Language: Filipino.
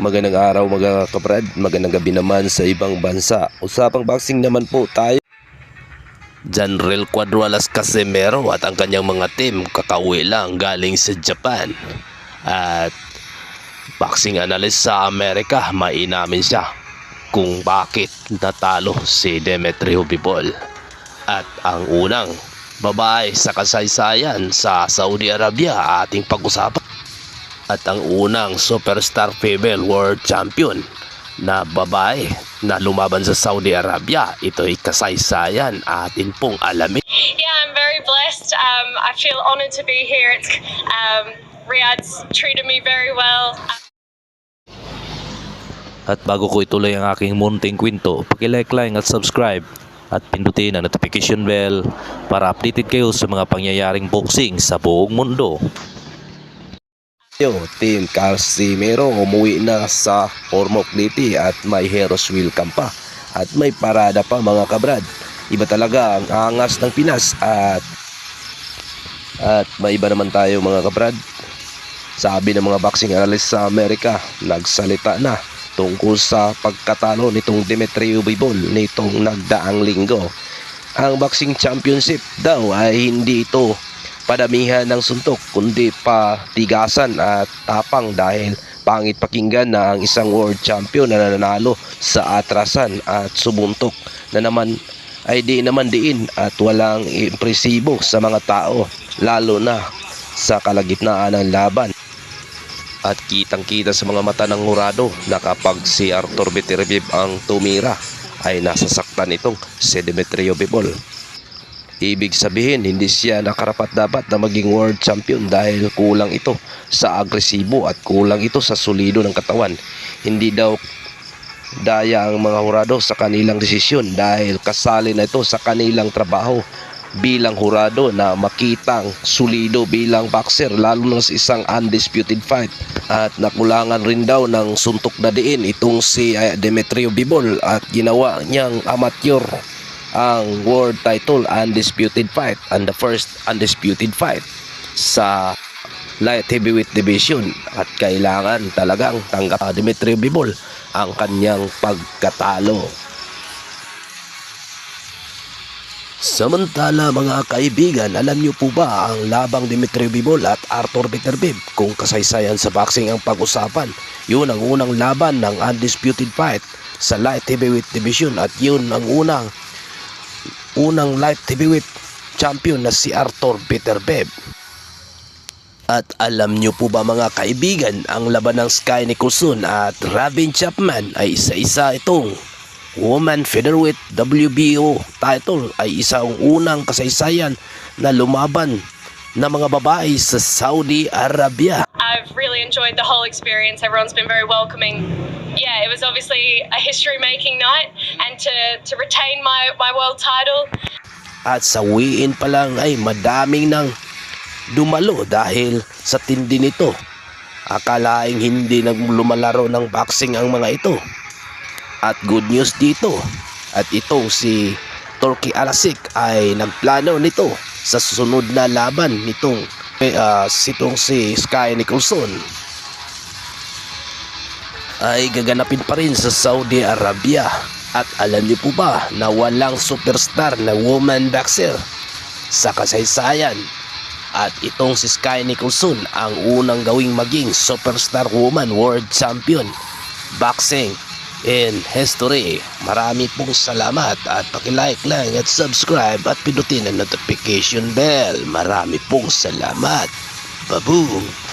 Magandang araw mga kabrad, magandang gabi naman sa ibang bansa. Usapang boxing naman po tayo. Janrel Cuadralas Casimero at ang kanyang mga team kakauwi lang galing sa Japan. At boxing analyst sa Amerika, mainamin siya kung bakit natalo si Demetrio Bibol. At ang unang babae sa kasaysayan sa Saudi Arabia ating pag-usapan at ang unang superstar female world champion na babae na lumaban sa Saudi Arabia. Ito'y kasaysayan atin pong alamin. Yeah, I'm very blessed. Um, I feel honoured to be here. It's um, Riyadh's treated me very well. At bago ko ituloy ang aking munting kwento, pakilike lang at subscribe at pindutin ang notification bell para updated kayo sa mga pangyayaring boxing sa buong mundo. Yo, Team Casimero umuwi na sa Ormoc City at may Heroes Welcome pa. At may parada pa mga kabrad. Iba talaga ang angas ng Pinas at at may iba naman tayo mga kabrad. Sabi ng mga boxing analyst sa Amerika, nagsalita na tungkol sa pagkatalo nitong Demetrio Bivol nitong nagdaang linggo. Ang boxing championship daw ay hindi ito padamihan ng suntok kundi patigasan at tapang dahil pangit pakinggan na ang isang world champion na nanalo sa atrasan at subuntok na naman ay di naman diin at walang impresibo sa mga tao lalo na sa kalagitnaan ng laban at kitang kita sa mga mata ng hurado na kapag si Arthur Beterbiev ang tumira ay nasasaktan itong si Demetrio Bivol. Ibig sabihin hindi siya nakarapat dapat na maging world champion dahil kulang ito sa agresibo at kulang ito sa solido ng katawan. Hindi daw daya ang mga hurado sa kanilang desisyon dahil kasali na ito sa kanilang trabaho bilang hurado na makitang solido bilang boxer lalo na sa isang undisputed fight at nakulangan rin daw ng suntok na diin itong si eh, Demetrio Bivol at ginawa niyang amateur ang world title undisputed fight and the first undisputed fight sa light heavyweight division at kailangan talagang tanggap Demetrio Bivol ang kanyang pagkatalo. Samantala mga kaibigan, alam niyo po ba ang labang Dimitri Bivol at Arthur Beterbiev kung kasaysayan sa boxing ang pag-usapan? Yun ang unang laban ng undisputed fight sa light heavyweight division at yun ang unang unang light heavyweight champion na si Arthur Beterbiev. At alam niyo po ba mga kaibigan, ang laban ng Sky Nicholson at Robin Chapman ay isa-isa itong Woman Featherweight WBO title ay isang unang kasaysayan na lumaban na mga babae sa Saudi Arabia. I've really enjoyed the whole experience. Everyone's been very welcoming. Yeah, it was obviously a history-making night, to to retain my my world title, At sa wiin pa lang ay madaming nang dumalo dahil sa tindi nito. Akalaing hindi naglumalaro ng boxing ang mga ito. At good news dito. At itong si Turkey Alasik ay nagplano nito sa susunod na laban nitong uh, sitong si Sky Nicholson ay gaganapin pa rin sa Saudi Arabia. At alam niyo po ba na walang superstar na woman boxer sa kasaysayan at itong si Sky Nicholson ang unang gawing maging superstar woman world champion boxing in history. Marami pong salamat at pakilike lang at subscribe at pindutin ang notification bell. Marami pong salamat. Baboom!